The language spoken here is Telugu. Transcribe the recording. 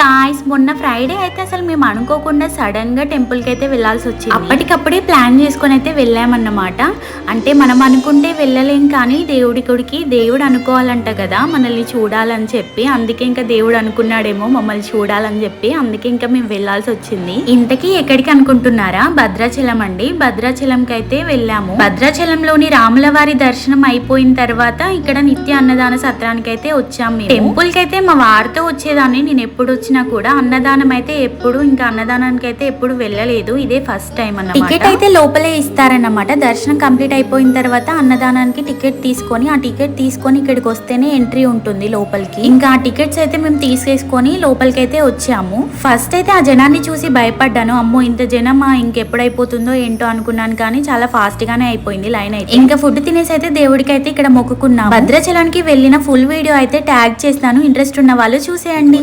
గాయస్ మొన్న ఫ్రైడే అయితే అసలు మేము అనుకోకుండా సడన్గా టెంపుల్కి అయితే వెళ్ళాల్సి వచ్చింది. అప్పటికప్పుడే ప్లాన్ చేసుకొని అయితే వెళ్ళామన్నమాట. అంటే మనం అనుకుంటే వెళ్ళలేం కానీ దేవుడి గుడికి దేవుడు అనుకోవాలంట కదా మనల్ని చూడాలని చెప్పి. అందుకే ఇంకా దేవుడు అనుకున్నాడేమో మమ్మల్ని చూడాలని చెప్పి. అందుకే ఇంకా మేము వెళ్ళాల్సి వచ్చింది. ఇంతకీ ఎక్కడికి అనుకుంటున్నారా? భద్రాచలం అండి. భద్రాచలంకి అయితే వెళ్ళాము. భద్రాచలంలోని రాముల వారి దర్శనం అయిపోయిన తర్వాత ఇక్కడ నిత్య అన్నదాన సత్రానికి అయితే వచ్చాము టెంపుల్కి అయితే మా వారితో వచ్చేదాన్ని. నేను ఎప్పుడు వచ్చినా కూడా అన్నదానం అయితే ఎప్పుడు ఇంకా అన్నదానానికి అయితే ఎప్పుడు వెళ్ళలేదు. ఇదే ఫస్ట్ టైం అన్నమాట. టికెట్ అయితే లోపలే ఇస్తారన్నమాట. దర్శనం కంప్లీట్ అయిపోయిన తర్వాత అన్నదానానికి టికెట్ తీసుకొని ఆ టికెట్ తీసుకొని ఇక్కడికి వస్తేనే ఎంట్రీ ఉంటుంది లోపలికి. ఇంకా ఆ టికెట్స్ అయితే మేము తీసేసుకొని లోపలికి అయితే వచ్చాము. ఫస్ట్ అయితే ఆ జనాన్ని చూసి భయపడ్డాను. అమ్మో ఇంత జనమా ఇంకెప్పుడైపోతుందో ఏంటో అనుకున్నాను కానీ చాలా ఫాస్ట్ గానే అయిపోయింది లైన్ అయితే. ఇంకా ఫుడ్ తినేసి అయితే దేవుడికి అయితే ఇక్కడ మొక్కుకున్నాం భద్రాచలానికి వెళ్ళిన ఫుల్ వీడియో అయితే ట్యాగ్ చేస్తాను. ఇంట్రెస్ట్ ఉన్న వాళ్ళు చూసేయండి.